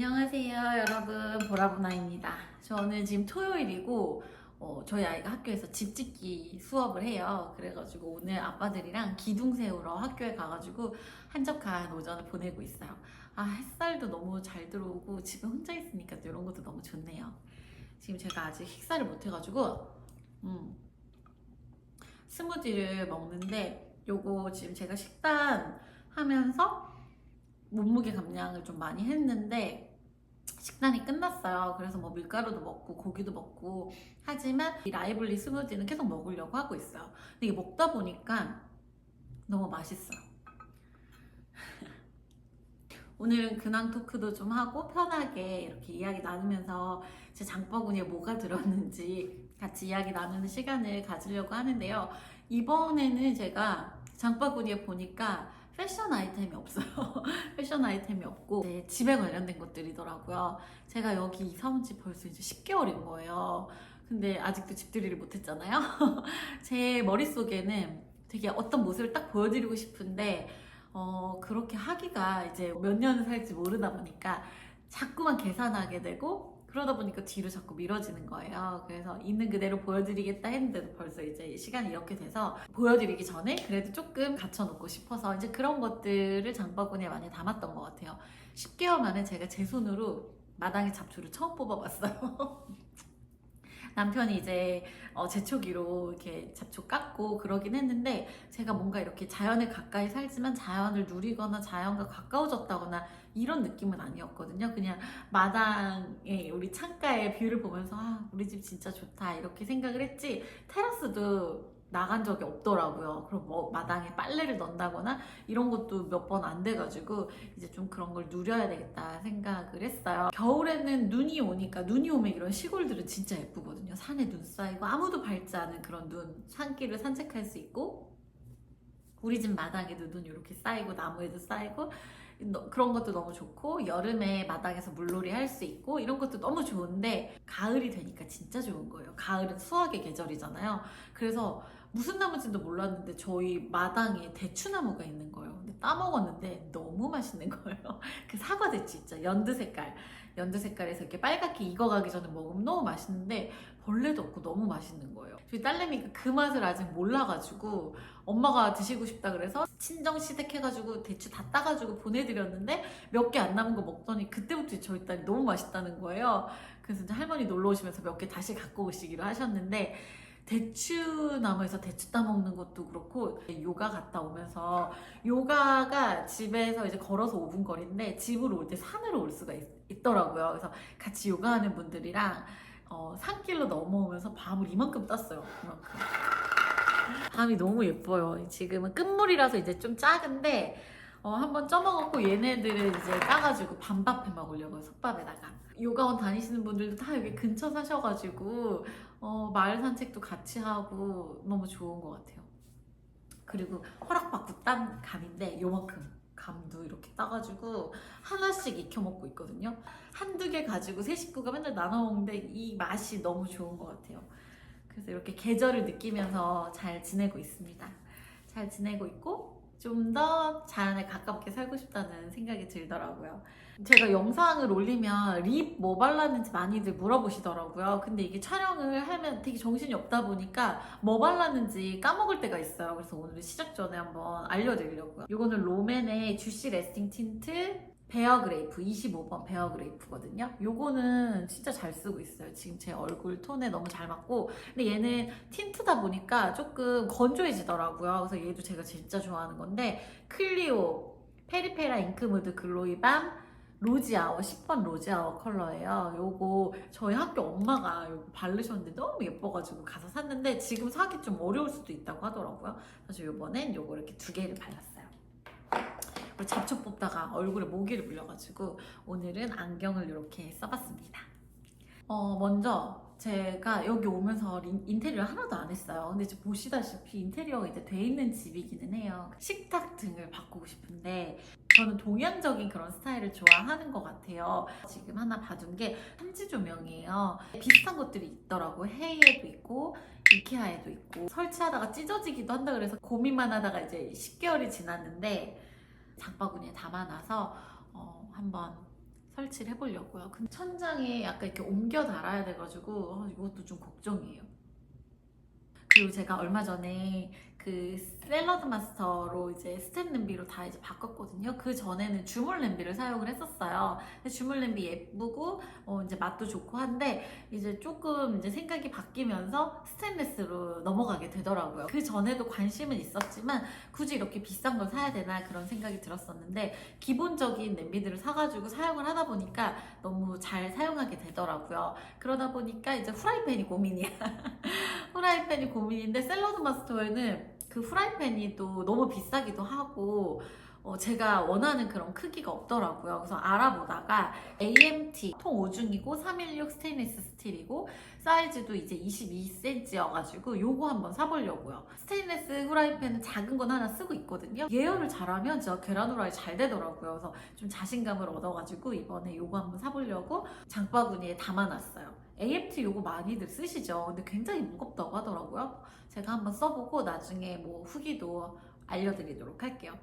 안녕하세요 여러분. 보라보나입니다. 저는 지금 토요일이고 어, 저희 아이가 학교에서 집 짓기 수업을 해요. 그래가지고 오늘 아빠들이랑 기둥 세우러 학교에 가가지고 한적한 오전을 보내고 있어요. 아 햇살도 너무 잘 들어오고 집에 혼자 있으니까 또 이런 것도 너무 좋네요. 지금 제가 아직 식사를 못 해가지고 음, 스무디를 먹는데 요거 지금 제가 식단 하면서 몸무게 감량을 좀 많이 했는데 식단이 끝났어요. 그래서 뭐 밀가루도 먹고 고기도 먹고 하지만 이 라이블리 스무디는 계속 먹으려고 하고 있어요. 근데 이게 먹다 보니까 너무 맛있어요. 오늘은 근황 토크도 좀 하고 편하게 이렇게 이야기 나누면서 제 장바구니에 뭐가 들었는지 같이 이야기 나누는 시간을 가지려고 하는데요. 이번에는 제가 장바구니에 보니까 패션 아이템이 없어요. 패션 아이템이 없고 네, 집에 관련된 것들이더라고요. 제가 여기 이사 온 지 벌써 이제 10개월인 거예요. 근데 아직도 집들이를 못했잖아요. 제 머릿속에는 되게 어떤 모습을 딱 보여드리고 싶은데 어, 그렇게 하기가 이제 몇 년을 살지 모르다 보니까 자꾸만 계산하게 되고 그러다 보니까 뒤로 자꾸 미뤄지는 거예요. 그래서 있는 그대로 보여드리겠다 했는데도 벌써 이제 시간이 이렇게 돼서 보여드리기 전에 그래도 조금 갖춰놓고 싶어서 이제 그런 것들을 장바구니에 많이 담았던 것 같아요. 10개월 만에 제가 제 손으로 마당에 잡초를 처음 뽑아봤어요. 남편이 이제 어, 제초기로 이렇게 잡초 깎고 그러긴 했는데 제가 뭔가 이렇게 자연에 가까이 살지만 자연을 누리거나 자연과 가까워졌다거나 이런 느낌은 아니었거든요. 그냥 마당에 우리 창가의 뷰를 보면서 아, 우리 집 진짜 좋다 이렇게 생각을 했지 테라스도 나간 적이 없더라고요. 그럼 뭐 마당에 빨래를 넣는다거나 이런 것도 몇 번 안 돼가지고 이제 좀 그런 걸 누려야 되겠다 생각을 했어요. 겨울에는 눈이 오니까 눈이 오면 이런 시골들은 진짜 예쁘거든요. 산에 눈 쌓이고 아무도 밟지 않은 그런 눈, 산길을 산책할 수 있고 우리 집 마당에도 눈 이렇게 쌓이고 나무에도 쌓이고 너- 그런 것도 너무 좋고 여름에 마당에서 물놀이 할 수 있고 이런 것도 너무 좋은데 가을이 되니까 진짜 좋은 거예요. 가을은 수확의 계절이잖아요. 그래서 무슨 나무인지도 몰랐는데 저희 마당에 대추나무가 있는 거예요. 근데 따먹었는데 너무 맛있는 거예요. 그 사과 대추 있죠. 연두 색깔. 연두 색깔에서 이렇게 빨갛게 익어가기 전에 먹으면 너무 맛있는데 벌레도 없고 너무 맛있는 거예요. 저희 딸내미가 그 맛을 아직 몰라가지고 엄마가 드시고 싶다 그래서 친정 시댁해가지고 대추 다 따가지고 보내드렸는데 몇 개 안 남은 거 먹더니 그때부터 저희 딸이 너무 맛있다는 거예요. 그래서 할머니 놀러 오시면서 몇 개 다시 갖고 오시기로 하셨는데 대추 나무에서 대추 따 먹는 것도 그렇고 요가 갔다 오면서 요가가 집에서 이제 걸어서 5분 거리인데 집으로 올 때 산으로 올 수가 있, 더라고요 그래서 같이 요가하는 분들이랑 어, 산길로 넘어오면서 밤을 이만큼 땄어요. 이만큼. 밤이 너무 예뻐요. 지금은 끝물이라서 이제 좀 작은데 어, 한번 쪄먹었고 얘네들은 이제 따가지고 밤밥해 먹으려고요. 솥밥에다가. 요가원 다니시는 분들도 다 여기 근처 사셔가지고 어, 마을 산책도 같이 하고 너무 좋은 것 같아요. 그리고 허락받고 딴 감인데 요만큼 감도 이렇게 따가지고 하나씩 익혀 먹고 있거든요. 한두 개 가지고 세 식구가 맨날 나눠 먹는데 이 맛이 너무 좋은 것 같아요. 그래서 이렇게 계절을 느끼면서 잘 지내고 있습니다. 잘 지내고 있고 좀 더 자연에 가깝게 살고 싶다는 생각이 들더라고요. 제가 영상을 올리면 립 뭐 발랐는지 많이들 물어보시더라고요. 근데 이게 촬영을 하면 되게 정신이 없다 보니까 뭐 발랐는지 까먹을 때가 있어요. 그래서 오늘 시작 전에 한번 알려드리려고요. 이거는 롬앤의 주시 레스팅 틴트 베어 그레이프 25번 베어 그레이프거든요. 요거는 진짜 잘 쓰고 있어요. 지금 제 얼굴 톤에 너무 잘 맞고 근데 얘는 틴트다 보니까 조금 건조해지더라고요. 그래서 얘도 제가 진짜 좋아하는 건데 클리오 페리페라 잉크무드 글로이 밤 로지아워 10번 로지아워 컬러예요. 요거 저희 학교 엄마가 요거 바르셨는데 너무 예뻐가지고 가서 샀는데 지금 사기 좀 어려울 수도 있다고 하더라고요. 그래서 요번엔 요거 이렇게 두 개를 발랐어요. 그리고 잡초 뽑다가 얼굴에 모기를 물려가지고 오늘은 안경을 이렇게 써봤습니다. 어, 먼저 제가 여기 오면서 인- 인테리어 하나도 안 했어요. 근데 지금 보시다시피 인테리어가 이제 돼 있는 집이기는 해요. 식탁 등을 바꾸고 싶은데 저는 동양적인 그런 스타일을 좋아하는 것 같아요. 지금 하나 봐둔 게 한지 조명이에요. 비슷한 것들이 있더라고. 헤이에도 있고 이케아에도 있고 설치하다가 찢어지기도 한다 그래서 고민만 하다가 이제 10개월이 지났는데 장바구니에 담아놔서 어, 한번 설치를 해보려고요. 근데 천장에 약간 이렇게 옮겨 달아야 돼가지고 어, 이것도 좀 걱정이에요. 그리고 제가 얼마 전에 그 샐러드 마스터로 이제 스텐 냄비로 다 이제 바꿨거든요. 그 전에는 주물 냄비를 사용을 했었어요. 주물 냄비 예쁘고 어 이제 맛도 좋고 한데 이제 조금 이제 생각이 바뀌면서 스테인레스로 넘어가게 되더라고요. 그 전에도 관심은 있었지만 굳이 이렇게 비싼 걸 사야 되나 그런 생각이 들었었는데 기본적인 냄비들을 사가지고 사용을 하다 보니까 너무 잘 사용하게 되더라고요. 그러다 보니까 이제 후라이팬이 고민이야. 후라이팬이 고민 인데 샐러드 마스터에는 그 후라이팬이 또 너무 비싸기도 하고 어, 제가 원하는 그런 크기가 없더라고요. 그래서 알아보다가 AMT 통 5중이고 316 스테인리스 스틸이고 사이즈도 이제 22cm여가지고 요거 한번 사보려고요. 스테인리스 후라이팬은 작은 건 하나 쓰고 있거든요. 예열을 잘하면 진짜 계란 후라이 잘 되더라고요. 그래서 좀 자신감을 얻어가지고 이번에 요거 한번 사보려고 장바구니에 담아놨어요. AMT 요거 많이들 쓰시죠? 근데 굉장히 무겁다고 하더라고요. 제가 한번 써보고 나중에 뭐 후기도 알려드리도록 할게요.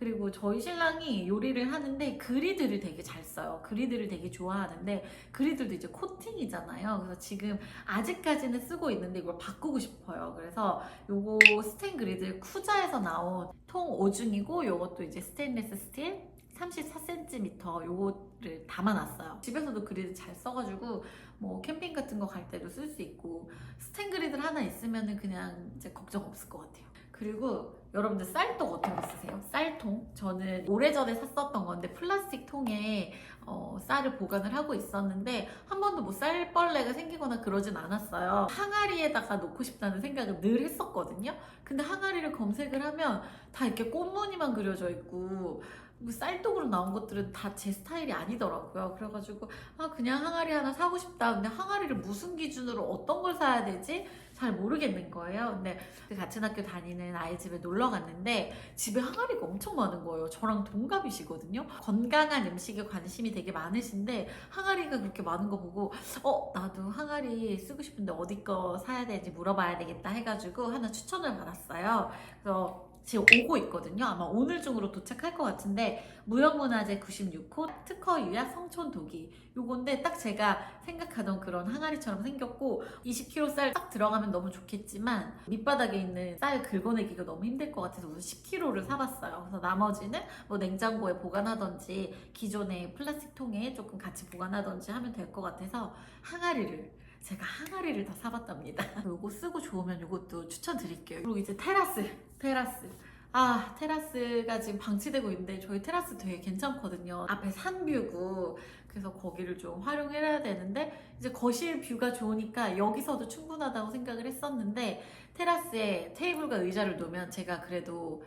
그리고 저희 신랑이 요리를 하는데 그리드를 되게 잘 써요. 그리드를 되게 좋아하는데 그리드도 이제 코팅이잖아요. 그래서 지금 아직까지는 쓰고 있는데 이걸 바꾸고 싶어요. 그래서 요거 스텐 그리드 쿠자에서 나온 통 5중이고 요것도 이제 스테인리스 스틸 34cm 요거를 담아놨어요. 집에서도 그리드 잘 써가지고 뭐 캠핑 같은 거 갈 때도 쓸 수 있고 스텐 그리드 하나 있으면은 그냥 이제 걱정 없을 것 같아요. 그리고 여러분들 쌀떡 어떤 거 쓰세요? 쌀통? 저는 오래전에 샀었던 건데 플라스틱 통에 어, 쌀을 보관을 하고 있었는데 한 번도 뭐 쌀벌레가 생기거나 그러진 않았어요. 항아리에다가 놓고 싶다는 생각을 늘 했었거든요. 근데 항아리를 검색을 하면 다 이렇게 꽃무늬만 그려져 있고 뭐 쌀떡으로 나온 것들은 다 제 스타일이 아니더라고요. 그래가지고 아 그냥 항아리 하나 사고 싶다. 근데 항아리를 무슨 기준으로 어떤 걸 사야 되지? 잘 모르겠는 거예요. 근데 그 같은 학교 다니는 아이 집에 놀러 갔는데 집에 항아리가 엄청 많은 거예요. 저랑 동갑이시거든요. 건강한 음식에 관심이 되게 많으신데 항아리가 그렇게 많은 거 보고 어 나도 항아리 쓰고 싶은데 어디 거 사야 되는지 물어봐야 되겠다 해가지고 하나 추천을 받았어요. 그래서 지금 오고 있거든요. 아마 오늘 중으로 도착할 것 같은데 무형문화재 96호 특허 유약 성촌 도기 요건데 딱 제가 생각하던 그런 항아리처럼 생겼고 20kg 쌀 딱 들어가면 너무 좋겠지만 밑바닥에 있는 쌀 긁어내기가 너무 힘들 것 같아서 우선 10kg를 사봤어요. 그래서 나머지는 뭐 냉장고에 보관하던지 기존의 플라스틱 통에 조금 같이 보관하던지 하면 될 것 같아서 항아리를 제가 항아리를 다 사봤답니다. 요거 쓰고 좋으면 요것도 추천드릴게요. 그리고 이제 테라스, 테라스. 아, 테라스가 지금 방치되고 있는데 저희 테라스 되게 괜찮거든요. 앞에 산뷰고 그래서 거기를 좀 활용해야 되는데 이제 거실 뷰가 좋으니까 여기서도 충분하다고 생각을 했었는데 테라스에 테이블과 의자를 놓으면 제가 그래도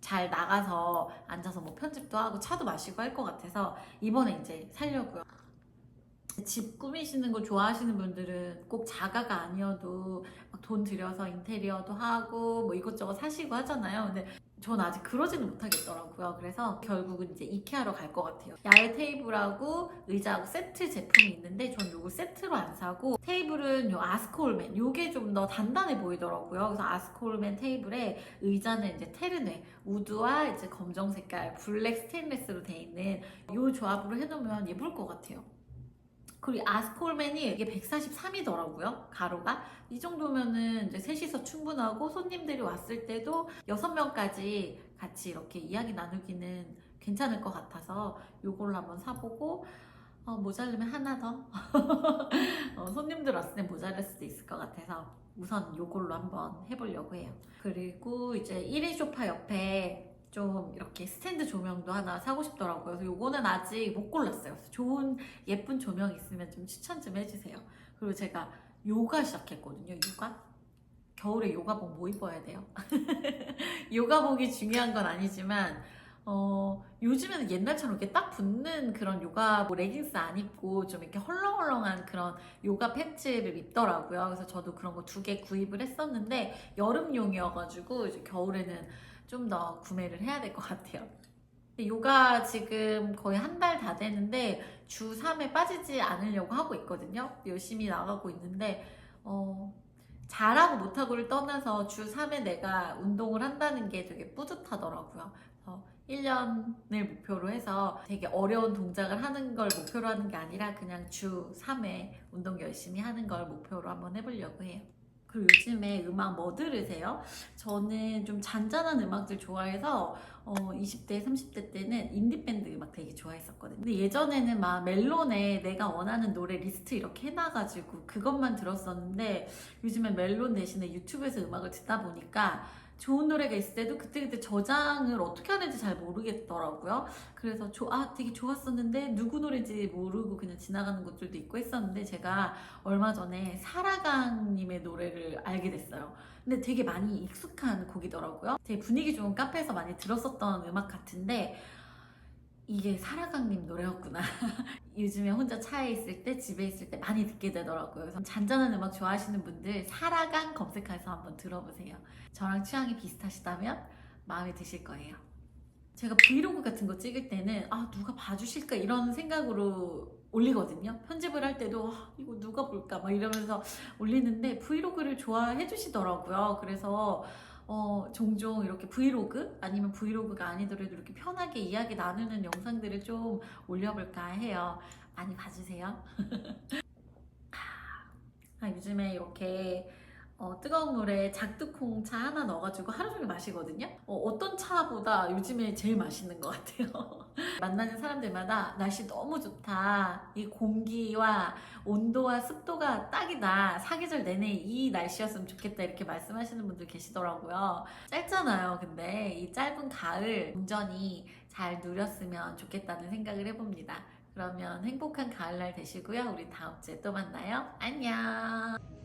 잘 나가서 앉아서 뭐 편집도 하고 차도 마시고 할 것 같아서 이번에 이제 살려고요. 집 꾸미시는 거 좋아하시는 분들은 꼭 자가가 아니어도 막 돈 들여서 인테리어도 하고 뭐 이것저것 사시고 하잖아요. 근데 전 아직 그러지는 못하겠더라고요. 그래서 결국은 이제 이케아로 갈 것 같아요. 야외 테이블하고 의자하고 세트 제품이 있는데 전 요거 세트로 안 사고 테이블은 요 아스코올맨 요게 좀 더 단단해 보이더라고요. 그래서 아스코올맨 테이블에 의자는 이제 테르네 우드와 이제 검정 색깔 블랙 스테인레스로 돼 있는 요 조합으로 해놓으면 예쁠 것 같아요. 그리고 아스콜맨이 이게 143이더라고요 가로가. 이 정도면은 이제 셋이서 충분하고 손님들이 왔을 때도 6명까지 같이 이렇게 이야기 나누기는 괜찮을 것 같아서 요걸로 한번 사보고 어, 모자르면 하나 더? 어, 손님들 왔을 때 모자랄 수도 있을 것 같아서 우선 요걸로 한번 해보려고 해요. 그리고 이제 1인 소파 옆에 좀 이렇게 스탠드 조명도 하나 사고 싶더라고요. 그래서 요거는 아직 못 골랐어요. 좋은 예쁜 조명 있으면 좀 추천 좀 해주세요. 그리고 제가 요가 시작했거든요. 요가. 겨울에 요가복 뭐 입어야 돼요? 요가복이 중요한 건 아니지만 어, 요즘에는 옛날처럼 이렇게 딱 붙는 그런 요가 뭐 레깅스 안 입고 좀 이렇게 헐렁헐렁한 그런 요가 팬츠를 입더라고요. 그래서 저도 그런 거 두 개 구입을 했었는데 여름용이어가지고 이제 겨울에는 좀 더 구매를 해야 될 것 같아요. 요가 지금 거의 한 달 다 되는데 주 3회 빠지지 않으려고 하고 있거든요. 열심히 나가고 있는데 어, 잘하고 못하고를 떠나서 주 3회 내가 운동을 한다는 게 되게 뿌듯하더라고요. 그래서 1년을 목표로 해서 되게 어려운 동작을 하는 걸 목표로 하는 게 아니라 그냥 주 3회 운동 열심히 하는 걸 목표로 한번 해보려고 해요. 그리고 요즘에 음악 뭐 들으세요? 저는 좀 잔잔한 음악들 좋아해서 어, 20대, 30대 때는 인디밴드 음악 되게 좋아했었거든요. 근데 예전에는 막 멜론에 내가 원하는 노래 리스트 이렇게 해놔가지고 그것만 들었었는데 요즘에 멜론 대신에 유튜브에서 음악을 듣다 보니까 좋은 노래가 있을 때도 그때그때 저장을 어떻게 하는지 잘 모르겠더라고요. 그래서 조, 아, 되게 좋았었는데 누구 노래인지 모르고 그냥 지나가는 것들도 있고 했었는데 제가 얼마 전에 사라강님의 노래를 알게 됐어요. 근데 되게 많이 익숙한 곡이더라고요. 되게 분위기 좋은 카페에서 많이 들었었던 음악 같은데 이게 사라강님 노래였구나. 요즘에 혼자 차에 있을 때, 집에 있을 때 많이 듣게 되더라고요. 그래서 잔잔한 음악 좋아하시는 분들 사라강 검색해서 한번 들어보세요. 저랑 취향이 비슷하시다면 마음에 드실 거예요. 제가 브이로그 같은 거 찍을 때는 아 누가 봐주실까 이런 생각으로 올리거든요. 편집을 할 때도 아, 이거 누가 볼까 막 이러면서 올리는데 브이로그를 좋아해 주시더라고요. 그래서 어, 종종 이렇게 브이로그 아니면 브이로그가 아니더라도 이렇게 편하게 이야기 나누는 영상들을 좀 올려볼까 해요. 많이 봐주세요. 아, 요즘에 이렇게 어, 뜨거운 물에 작두콩 차 하나 넣어가지고 하루 종일 마시거든요. 어, 떤 차보다 요즘에 제일 맛있는 것 같아요. 만나는 사람들마다 날씨 너무 좋다. 이 공기와 온도와 습도가 딱이다. 사계절 내내 이 날씨였으면 좋겠다. 이렇게 말씀하시는 분들 계시더라고요. 짧잖아요. 근데 이 짧은 가을 온전히 잘 누렸으면 좋겠다는 생각을 해봅니다. 그러면 행복한 가을날 되시고요. 우리 다음 주에 또 만나요. 안녕.